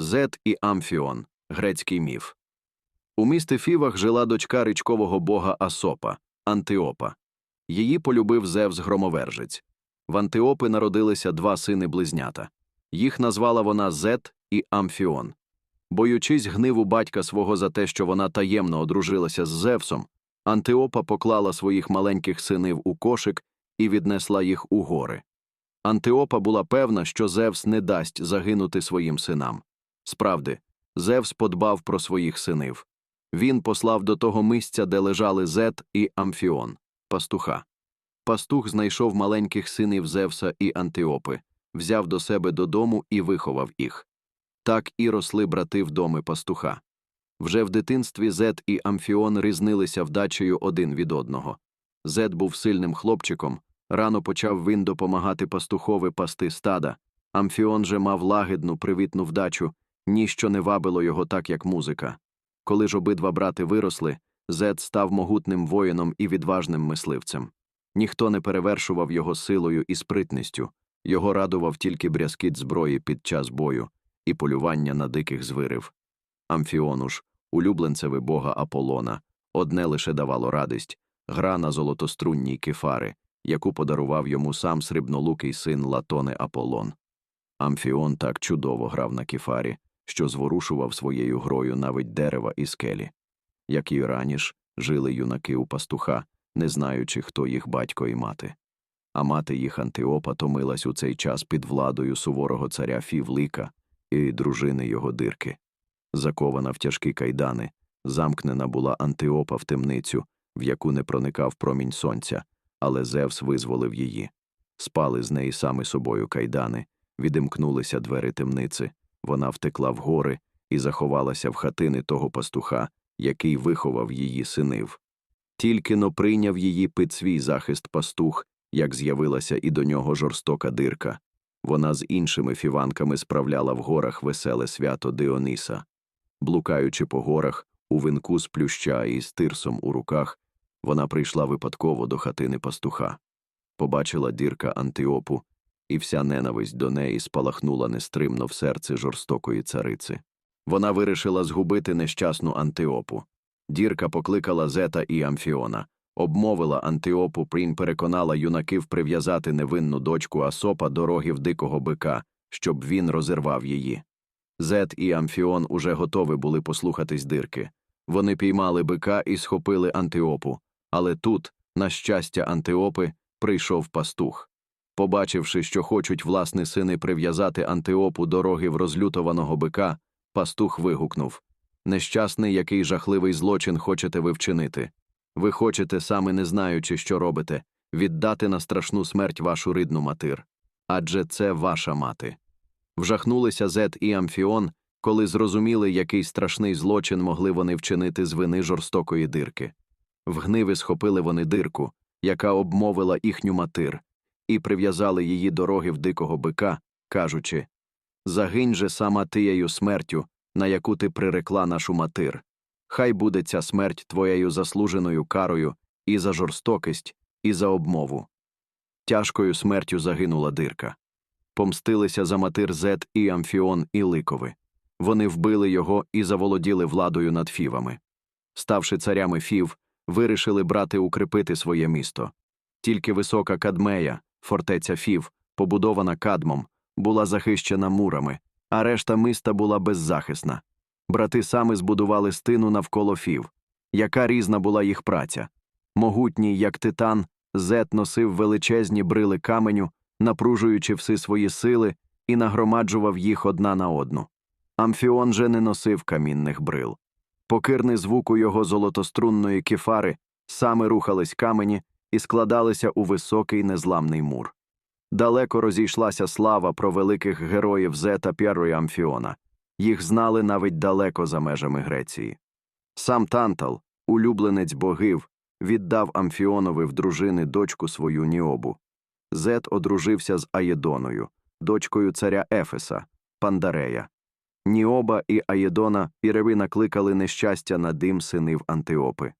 Зет і Амфіон грецький міф. У місті Фівах жила дочка річкового бога Асопа, Антиопа. Її полюбив Зевс громовержець. В Антиопи народилися два сини близнята. Їх назвала вона Зет і Амфіон. Боючись гниву батька свого за те, що вона таємно одружилася з Зевсом, Антиопа поклала своїх маленьких синів у кошик і віднесла їх у гори. Антиопа була певна, що Зевс не дасть загинути своїм синам. Справді, Зевс подбав про своїх синів. Він послав до того місця, де лежали Зет і Амфіон, пастуха. Пастух знайшов маленьких синів Зевса і Антиопи, взяв до себе додому і виховав їх. Так і росли брати в доми пастуха. Вже в дитинстві Зет і Амфіон різнилися вдачею один від одного. Зет був сильним хлопчиком, рано почав він допомагати пастухові пасти стада. Амфіон же мав лагідну, привітну вдачу, ніщо не вабило його так, як музика. Коли ж обидва брати виросли, Зет став могутним воїном і відважним мисливцем. Ніхто не перевершував його силою і спритністю, його радував тільки брязкіт зброї під час бою і полювання на диких звирів. Амфіону ж, улюбленцеві бога Аполлона, одне лише давало радість гра на золотострунній кефари, яку подарував йому сам срібнолукий син Латони Аполлон. Амфіон так чудово грав на кефарі, що зворушував своєю грою навіть дерева і скелі. Як і раніше, жили юнаки у пастуха, не знаючи, хто їх батько і мати. А мати їх Антиопа томилась у цей час під владою суворого царя Фівлика і дружини його дирки. Закована в тяжкі кайдани, замкнена була Антиопа в темницю, в яку не проникав промінь сонця, але Зевс визволив її. Спали з неї саме собою кайдани, відімкнулися двері темниці, вона втекла в гори і заховалася в хатини того пастуха, який виховав її синив. Тільки но прийняв її під свій захист пастух, як з'явилася і до нього жорстока дирка. Вона з іншими фіванками справляла в горах веселе свято Діониса. Блукаючи по горах, у вінку з плюща і з тирсом у руках, вона прийшла випадково до хатини пастуха. Побачила дірка Антиопу, і вся ненависть до неї спалахнула нестримно в серці жорстокої цариці. Вона вирішила згубити нещасну Антиопу. Дірка покликала Зета і Амфіона, обмовила Антиопу, прін переконала юнаків прив'язати невинну дочку Асопа до рогів дикого бика, щоб він розірвав її. Зет і Амфіон уже готові були послухатись дирки. Вони піймали бика і схопили Антиопу, але тут, на щастя Антиопи, прийшов пастух. Побачивши, що хочуть власні сини прив'язати Антиопу до рогів розлютованого бика, пастух вигукнув Нещасний, який жахливий злочин хочете ви вчинити. Ви хочете, саме не знаючи, що робите, віддати на страшну смерть вашу рідну матир. Адже це ваша мати. Вжахнулися Зет і Амфіон, коли зрозуміли, який страшний злочин могли вони вчинити з вини жорстокої дирки. В гниві схопили вони дирку, яка обмовила їхню матир, і прив'язали її до рогів дикого бика, кажучи Загинь же сама тією смертю, на яку ти прирекла нашу матир. Хай буде ця смерть твоєю заслуженою карою і за жорстокість, і за обмову. Тяжкою смертю загинула дирка. Помстилися за матир Зет і Амфіон і Ликови. Вони вбили його і заволоділи владою над фівами. Ставши царями фів, вирішили брати укріпити своє місто. Тільки висока Кадмея, фортеця Фів, побудована кадмом, була захищена мурами, а решта міста була беззахисна. Брати саме збудували стину навколо фів. Яка різна була їх праця. Могутній, як титан, Зет носив величезні брили каменю, напружуючи всі свої сили, і нагромаджував їх одна на одну. Амфіон же не носив камінних брил. Покирний звук у його золотострунної кефари саме рухались камені і складалися у високий незламний мур. Далеко розійшлася слава про великих героїв Зета П'яру і Амфіона. Їх знали навіть далеко за межами Греції. Сам Тантал, улюбленець богів, віддав Амфіонові в дружини дочку свою Ніобу. Зет одружився з Аєдоною, дочкою царя Ефеса, Пандарея. Ніоба і Аєдона Іреві накликали нещастя на дим синів Антиопи.